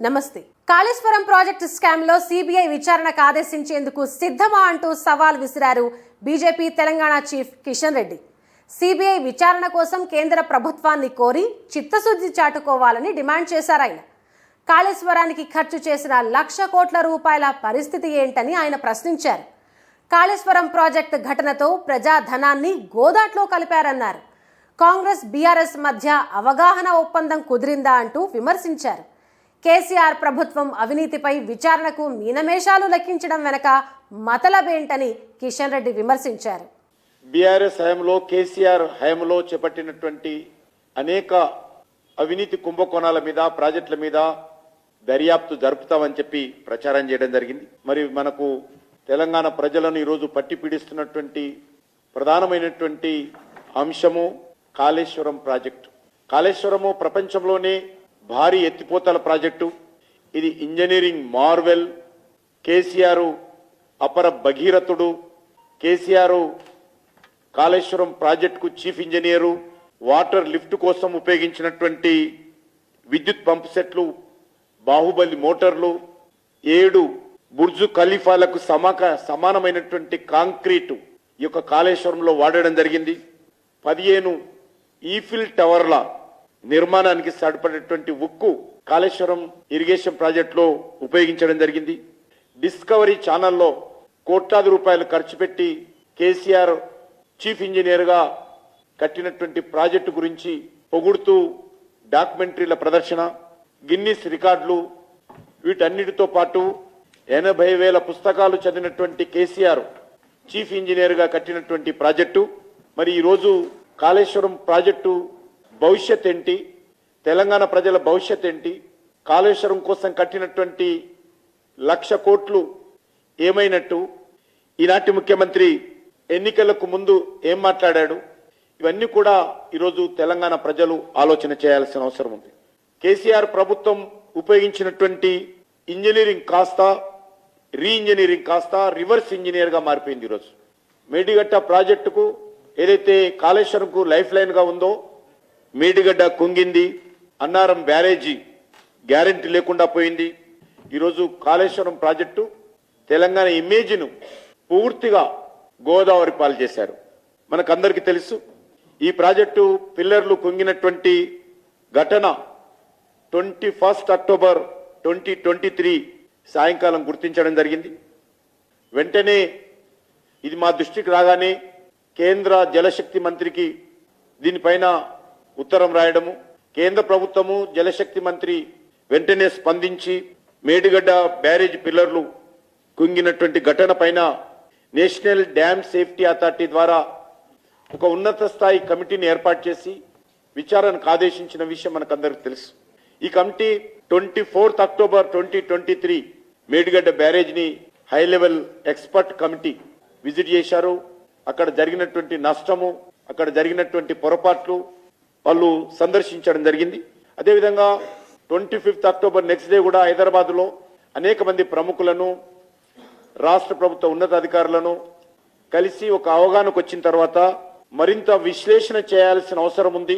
నమస్తే. కాళేశ్వరం ప్రాజెక్టు స్కామ్లో సిబిఐ విచారణకు ఆదేశించేందుకు సిద్ధమా అంటూ సవాల్ విసిరారు BJP Telangana chief Kishan Reddy. CBI విచారణ కోసం కేంద్ర ప్రభుత్వాన్ని కోరి చిత్తశుద్ధి చాటుకోవాలని డిమాండ్ చేశారు ఆయన. కాళేశ్వరానికి ఖర్చు చేసిన లక్ష కోట్ల రూపాయల పరిస్థితి ఏంటని ఆయన ప్రశ్నించారు. కాళేశ్వరం ప్రాజెక్టు ఘటనతో ప్రజాధనాన్ని గోదాట్లో కలిపారన్నారు. కాంగ్రెస్ బీఆర్ఎస్ మధ్య అవగాహన ఒప్పందం కుదిరిందా అంటూ విమర్శించారు. కేసీఆర్ ప్రభుత్వం అవినీతిపై విచారణకు మీనమేషాలు లెక్కించడం వెనక మతలబేంటని కిషన్ రెడ్డి విమర్శించారు. బీఆర్ఎస్ హయాంలో కేసీఆర్ హయాంలో చేపట్టినటువంటి అనేక అవినీతి కుంభకోణాల మీద ప్రాజెక్టుల మీద దర్యాప్తు జరుపుతామని చెప్పి ప్రచారం చేయడం జరిగింది. మరి మనకు తెలంగాణ ప్రజలను ఈరోజు పట్టి పీడిస్తున్నటువంటి ప్రధానమైనటువంటి అంశము కాళేశ్వరం ప్రాజెక్టు. కాళేశ్వరము ప్రపంచంలోనే భారీ ఎత్తిపోతల ప్రాజెక్టు. ఇది ఇంజనీరింగ్ మార్వెల్ కేసీఆర్ అపర భగీరథుడు కేసీఆర్ కాళేశ్వరం ప్రాజెక్టుకు చీఫ్ ఇంజనీరు వాటర్ లిఫ్ట్ కోసం ఉపయోగించినటువంటి విద్యుత్ పంప్ సెట్లు బాహుబలి మోటార్లు ఏడు బుర్జు ఖలీఫాలకు సమాక సమానమైనటువంటి కాంక్రీటు ఈ యొక్క కాళేశ్వరంలో వాడడం జరిగింది. పదిహేను ఈఫిల్ టవర్ల నిర్మాణానికి సరిపడేటువంటి ఉక్కు కాళేశ్వరం ఇరిగేషన్ ప్రాజెక్టులో ఉపయోగించడం జరిగింది. డిస్కవరీ ఛానల్లో కోట్లాది రూపాయలు ఖర్చు పెట్టి కేసీఆర్ చీఫ్ ఇంజనీర్గా కట్టినటువంటి ప్రాజెక్టు గురించి పొగుడుతూ డాక్యుమెంటరీల ప్రదర్శన గిన్నిస్ రికార్డులు వీటన్నిటితో పాటు ఎనభై వేల పుస్తకాలు చదివినటువంటి కేసీఆర్ చీఫ్ ఇంజనీర్గా కట్టినటువంటి ప్రాజెక్టు. మరి ఈరోజు కాళేశ్వరం ప్రాజెక్టు భవిష్యత్ ఏంటి తెలంగాణ ప్రజల భవిష్యత్ ఏంటి కాళేశ్వరం కోసం కట్టినటువంటి లక్ష కోట్లు ఏమైనట్టు? ఈనాటి ముఖ్యమంత్రి ఎన్నికలకు ముందు ఏం మాట్లాడాడు? ఇవన్నీ కూడా ఈరోజు తెలంగాణ ప్రజలు ఆలోచన చేయాల్సిన అవసరం ఉంది. కేసీఆర్ ప్రభుత్వం ఉపయోగించినటువంటి ఇంజనీరింగ్ కాస్త రీ ఇంజనీరింగ్ కాస్త రివర్స్ ఇంజనీర్గా మారిపోయింది ఈరోజు. మేడిగట్ట ప్రాజెక్టుకు ఏదైతే కాళేశ్వరంకు లైఫ్ లైన్గా ఉందో మేడిగడ్డ కుంగింది అన్నారం బ్యారేజీ గ్యారెంటీ లేకుండా పోయింది. ఈరోజు కాళేశ్వరం ప్రాజెక్టు తెలంగాణ ఇమేజ్ను పూర్తిగా గోదావరి పాలు చేశారు. మనకందరికీ తెలుసు ఈ ప్రాజెక్టు పిల్లర్లు కుంగినటువంటి ఘటన twenty first October twenty twenty three సాయంకాలం గుర్తించడం జరిగింది. వెంటనే ఇది మా దృష్టికి రాగానే కేంద్ర జలశక్తి మంత్రికి దీనిపైన ఉత్తరం రాయడము కేంద్ర ప్రభుత్వము జలశక్తి మంత్రి వెంటనే స్పందించి మేడిగడ్డ బ్యారేజ్ పిల్లర్లు కుంగినటువంటి ఘటన పైన నేషనల్ డ్యామ్ సేఫ్టీ అథారిటీ ద్వారా ఒక ఉన్నత స్థాయి కమిటీని ఏర్పాటు చేసి విచారణకు ఆదేశించిన విషయం మనకందరికి తెలుసు. ఈ committee twenty fourth October twenty twenty three Medigadda బ్యారేజ్ని high level expert committee visit చేశారు. అక్కడ జరిగినటువంటి నష్టము అక్కడ జరిగినటువంటి పొరపాట్లు వాళ్ళు సందర్శించడం జరిగింది. అదేవిధంగా twenty fifth October next day కూడా హైదరాబాద్లో అనేక మంది ప్రముఖులను రాష్ట్ర ప్రభుత్వ ఉన్నతాధికారులను కలిసి ఒక అవగాహనకు వచ్చిన తర్వాత మరింత విశ్లేషణ చేయాల్సిన అవసరం ఉంది.